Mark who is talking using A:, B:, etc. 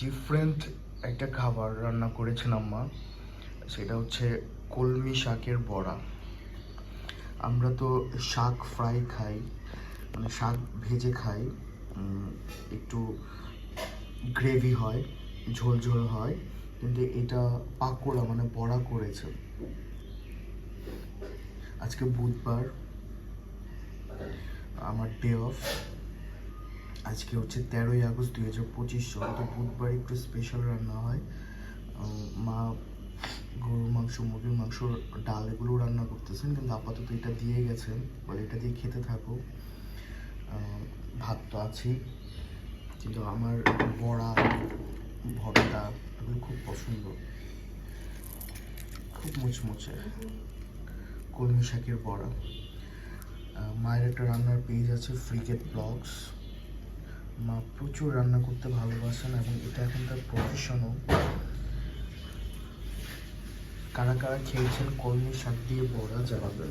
A: Different একটা খাবার রান্না করেছেন আম্মা। সেটা হচ্ছে কলমি শাকের বড়া। আমরা তো শাক ফ্রাই খাই মানে শাক ভেজে খাই একটু গ্রেভি হয়, ঝোল ঝোল হয়, কিন্তু এটা পাকোড়া মানে বড়া করেছে। আজকে বুধবার, আমার ডে অফ আজকে হচ্ছে তেরোই আগস্ট দুই হাজার পঁচিশ সাল তো বুধবার একটু স্পেশাল রান্না হয়। মা গরুর মাংস, মুরগির মাংস ডাল এগুলো রান্না করতেছেন, কিন্তু আপাতত এটা দিয়ে গেছেন, বলে এটা দিয়ে খেতে থাকো। ভাত তো আছেই, কিন্তু আমার বড়া, ভর্তা এগুলো খুব পছন্দ। খুব মুচমুচে। কলমি শাকের বড়া। মায়ের একটা রান্নার পেজ আছে ফ্রিগেট ব্লগস মা প্রচুর রান্না করতে ভালোবাসেন এবং এটা এখন তার প্রফেশনও কারা কারা খেয়েছেন কলমি শাক দিয়ে বড়া জানাবেন